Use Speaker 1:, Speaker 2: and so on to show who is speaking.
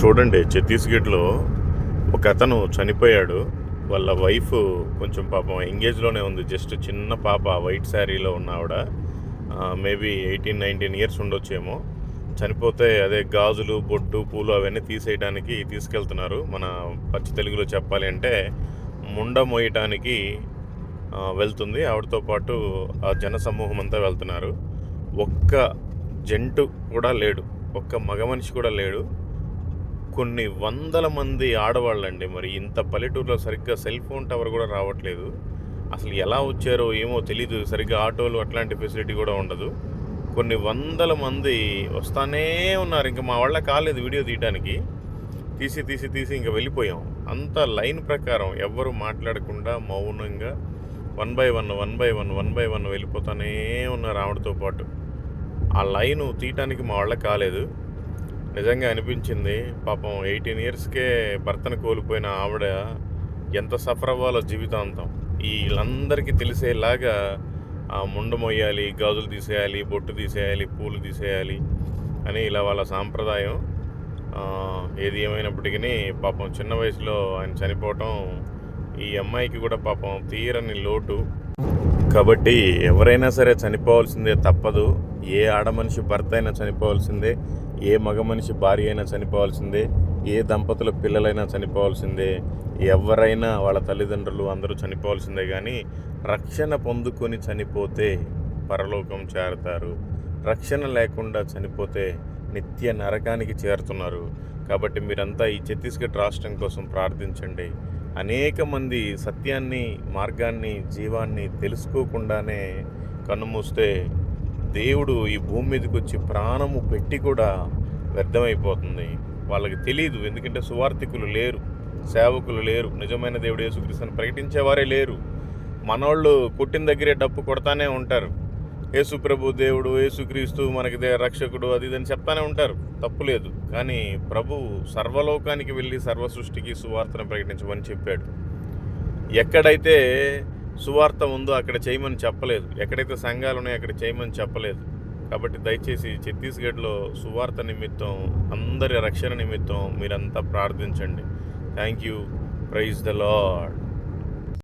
Speaker 1: చూడండి ఛత్తీస్గఢ్లో ఒక అతను చనిపోయాడు. వాళ్ళ వైఫ్ కొంచెం పాపం ఎంగేజ్లోనే ఉంది. జస్ట్ చిన్న పాప వైట్ శారీలో ఉన్న ఆవిడ. మేబీ ఎయిటీన్ నైన్టీన్ ఇయర్స్ ఉండొచ్చేమో. చనిపోతే అదే గాజులు బొట్టు పూలు అవన్నీ తీసేయడానికి తీసుకెళ్తున్నారు. మన పచ్చి తెలుగులో చెప్పాలి అంటే ముండ మోయటానికి వెళ్తుంది. ఆవిడతో పాటు ఆ జన సమూహం అంతా వెళ్తున్నారు. ఒక్క జంటు కూడా లేడు. ఒక్క మగ మనిషి కూడా లేడు. కొన్ని వందల మంది ఆడవాళ్ళండి. మరి ఇంత పల్లెటూరులో సరిగ్గా సెల్ ఫోన్ టవర్ కూడా రావట్లేదు. అసలు ఎలా వచ్చారో ఏమో తెలీదు. సరిగ్గా ఆటోలు అట్లాంటి ఫెసిలిటీ కూడా ఉండదు. కొన్ని వందల మంది వస్తానే ఉన్నారు. ఇంకా మా వాళ్ళ కాలేదు వీడియో తీయడానికి తీసి తీసి తీసి ఇంకా వెళ్ళిపోయాం. అంత లైన్ ప్రకారం ఎవ్వరు మాట్లాడకుండా మౌనంగా one by one one by one one by one వెళ్ళిపోతానే ఉన్నారు ఆవిడతో పాటు. ఆ లైను తీయటానికి మా వాళ్ళ కాలేదు. నిజంగా అనిపించింది. పాపం ఎయిటీన్ ఇయర్స్కే భర్తను కోల్పోయిన ఆవిడ ఎంత సఫర్ అవ్వాలో జీవితాంతం వీళ్ళందరికీ తెలిసేలాగా ఆ ముండ మొయ్యాలి గాజులు తీసేయాలి బొట్టు తీసేయాలి పూలు తీసేయాలి అని ఇలా వాళ్ళ సాంప్రదాయం. ఏది ఏమైనప్పటికీ పాపం చిన్న వయసులో ఆయన చనిపోవటం ఈ అమ్మాయికి కూడా పాపం తీరని లోటు. కాబట్టి ఎవరైనా సరే చనిపోవాల్సిందే తప్పదు. ఏ ఆడ మనిషి భర్త అయినా చనిపోవాల్సిందే ఏ మగ మనిషి భార్య అయినా చనిపోవాల్సిందే ఏ దంపతుల పిల్లలైనా చనిపోవాల్సిందే ఎవరైనా వాళ్ళ తల్లిదండ్రులు అందరూ చనిపోవాల్సిందే కానీ రక్షణ పొందుకొని చనిపోతే పరలోకం చేరతారు. రక్షణ లేకుండా చనిపోతే నిత్య నరకానికి చేరుతున్నారు. కాబట్టి మీరంతా ఈ ఛత్తీస్గఢ్ రాష్ట్రం కోసం ప్రార్థించండి. అనేక మంది సత్యాన్ని మార్గాన్ని జీవాన్ని తెలుసుకోకుండానే కన్నుమూస్తే దేవుడు ఈ భూమి మీదకి వచ్చి ప్రాణము పెట్టి కూడా వ్యర్థమైపోతుంది. వాళ్ళకి తెలియదు ఎందుకంటే సువార్థికులు లేరు. సేవకులు లేరు. నిజమైన దేవుడు యేసుక్రీస్తుని ప్రకటించేవారే లేరు. మనోళ్ళు పుట్టిన దగ్గరే డప్పు కొడతానే ఉంటారు. యేసు ప్రభు దేవుడు యేసుక్రీస్తు మనకి దే రక్షకుడు అది ఇది అని చెప్తానే ఉంటారు. తప్పు లేదు. కానీ ప్రభు సర్వలోకానికి వెళ్ళి సర్వ సృష్టికి సువార్తను ప్రకటించమని చెప్పాడు. ఎక్కడైతే సువార్త ఉందో అక్కడ చేయమని చెప్పలేదు. ఎక్కడైతే సంఘాలు ఉన్నాయో అక్కడ చేయమని చెప్పలేదు. కాబట్టి దయచేసి ఛత్తీస్గఢ్లో సువార్త నిమిత్తం అందరి రక్షణ నిమిత్తం మీరంతా ప్రార్థించండి. Thank you. Praise the lord